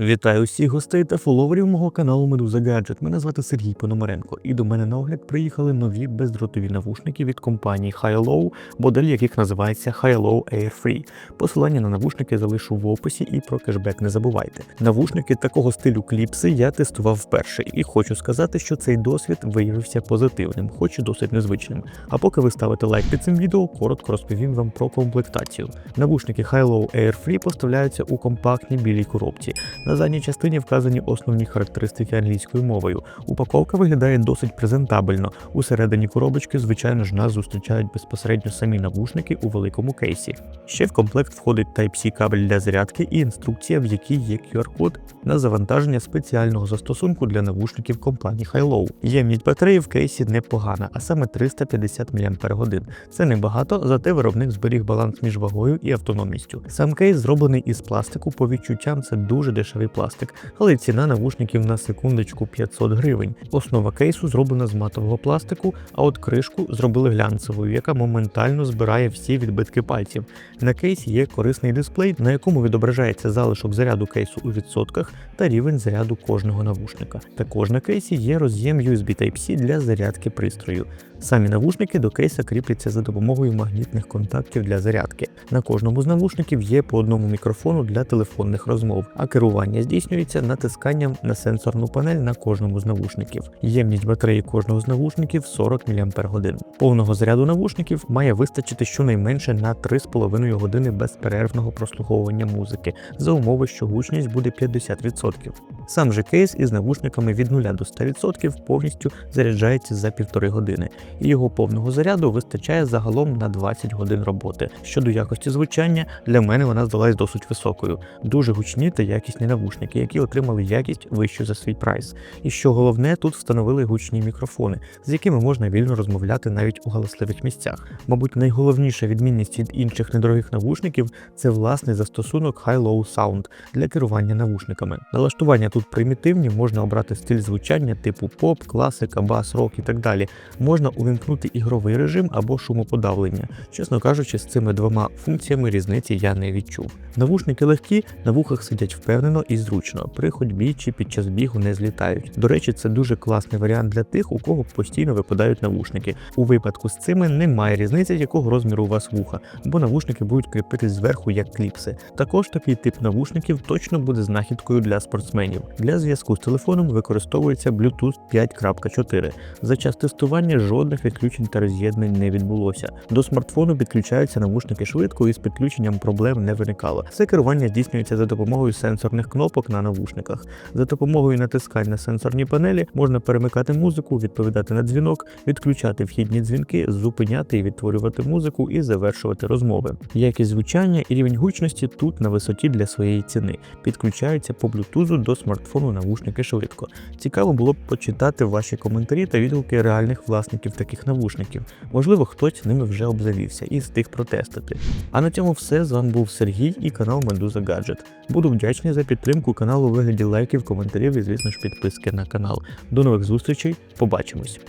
Вітаю всіх гостей та фоловерів мого каналу Медуза Гаджет. Мене звати Сергій Пономаренко, і до мене на огляд приїхали нові бездротові навушники від компанії Hi-Low, модель яких називається Hi-Low Air Free. Посилання на навушники залишу в описі і про кешбек не забувайте. Навушники такого стилю кліпси я тестував вперше, і хочу сказати, що цей досвід виявився позитивним, хоч і досить незвичним. А поки ви ставите лайк під цим відео, коротко розповім вам про комплектацію. Навушники Hi-Low Air Free поставляються у компактній білій коробці. На задній частині вказані основні характеристики англійською мовою. Упаковка виглядає досить презентабельно. Усередині коробочки, звичайно ж, нас зустрічають безпосередньо самі навушники у великому кейсі. Ще в комплект входить Type-C кабель для зарядки і інструкція, в якій є QR-код на завантаження спеціального застосунку для навушників компанії Hi-Low. Ємність батареї в кейсі непогана, а саме 350 мАч. Це небагато, зате виробник зберіг баланс між вагою і автономністю. Сам кейс зроблений із пластику, по відчуттям це дуже дешевий пластик, але ціна навушників на секундочку 500 гривень. Основа кейсу зроблена з матового пластику, а от кришку зробили глянцевою, яка моментально збирає всі відбитки пальців. На кейсі є корисний дисплей, на якому відображається залишок заряду кейсу у відсотках та рівень заряду кожного навушника. Також на кейсі є роз'єм USB Type-C для зарядки пристрою. Самі навушники до кейса кріпляться за допомогою магнітних контактів для зарядки. На кожному з навушників є по одному мікрофону для телефонних розмов, а керування здійснюється натисканням на сенсорну панель на кожному з навушників. Ємність батареї кожного з навушників 40 мАч. Повного заряду навушників має вистачити щонайменше на 3,5 години безперервного прослуховування музики за умови, що гучність буде 50%. Сам же кейс із навушниками від 0 до 100% повністю заряджається за півтори години, і його повного заряду вистачає загалом на 20 годин роботи. Щодо якості звучання, для мене вона здалась досить високою. Дуже гучні та якісні навушники, які отримали якість вищу за свій прайс. І що головне, тут встановили гучні мікрофони, з якими можна вільно розмовляти навіть у галасливих місцях. Мабуть, найголовніша відмінність від інших недорогих навушників це власний застосунок High-Low Sound для керування навушниками. Налаштування тут примітивні, можна обрати стиль звучання типу поп, класика, бас, рок і так далі. Можна увімкнути ігровий режим або шумоподавлення. Чесно кажучи, з цими двома функціями різниці я не відчув. Навушники легкі, на вухах сидять впевнено і зручно, при ходьбі чи під час бігу не злітають. До речі, це дуже класний варіант для тих, у кого постійно випадають навушники. У випадку з цими немає різниці, якого розміру у вас вуха, бо навушники будуть кріпитись зверху як кліпси. Також такий тип навушників точно буде знахідкою для спортсменів. Для зв'язку з телефоном використовується Bluetooth 5.4. За час тестування жодних відключень та роз'єднань не відбулося. До смартфону підключаються навушники швидко і з підключенням проблем не виникало. Все керування здійснюється за допомогою сенсорних кнопок на навушниках. За допомогою натискань на сенсорні панелі можна перемикати музику, відповідати на дзвінок, відключати вхідні дзвінки, зупиняти і відтворювати музику і завершувати розмови. Якість звучання і рівень гучності тут на висоті для своєї ціни. Підключаються по блютузу до смартфону навушники швидко. Цікаво було б почитати ваші коментарі та відгуки реальних власників таких навушників. Можливо, хтось ними вже обзавівся і встиг протестити. А на цьому все. З вами був Сергій і канал Медуза Гаджет. Буду вдячний за підтримку каналу у вигляді лайків, коментарів і, звісно ж, підписки на канал. До нових зустрічей, побачимось!